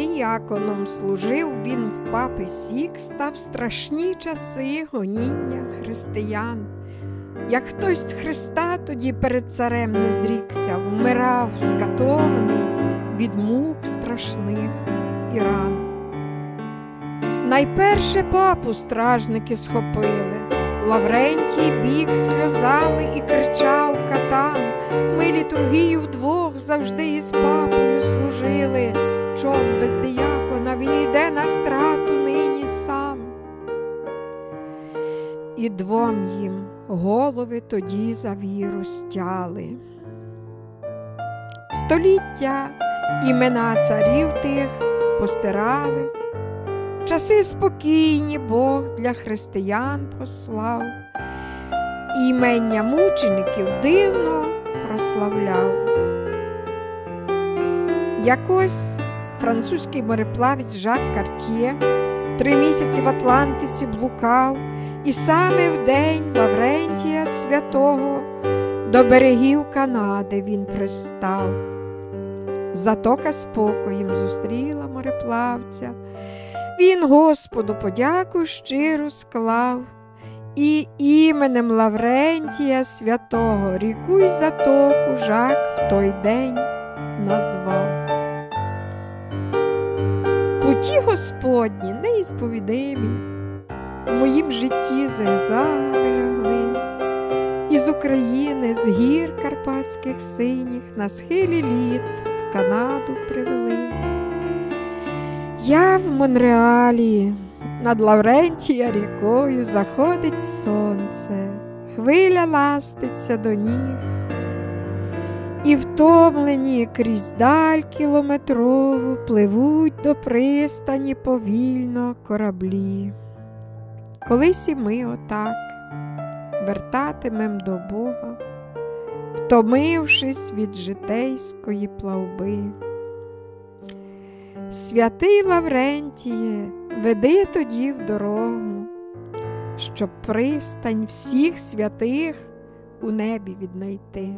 Дияконом служив він в папи сік, став страшні часи гоніння християн. Як хтось Христа тоді перед царем не зрікся, вмирав скатований від мук страшних і ран. Найперше папу стражники схопили, Лаврентій біг сльозами і кричав катан. Ми літургію вдвох завжди із папою служили. Йде на страту нині сам. І двом їм голови тоді за віру стяли. Століття імена царів тих постирали, часи спокійні Бог для християн послав, імення мучеників дивно прославляв. Якось французький мореплавець Жак Карт'є три місяці в Атлантиці блукав, і саме в день Лаврентія святого до берегів Канади він пристав. Затока спокоєм зустріла мореплавця. Він Господу подяку щиру склав, і іменем Лаврентія святого ріку й затоку Жак в той день назвав. Путі Господні неісповідимі, в моїм житті зигзаги лягли, із України, з гір карпатських синіх на схилі літ в Канаду привели. Я в Монреалі, над Лаврентія рікою заходить сонце, хвиля ластиться до ніг. І втомлені крізь даль кілометрову пливуть до пристані повільно кораблі. Колись і ми отак вертатимем до Бога, втомившись від житейської плавби. Святий Лаврентіє, веди тоді в дорогу, щоб пристань всіх святих у небі віднайти.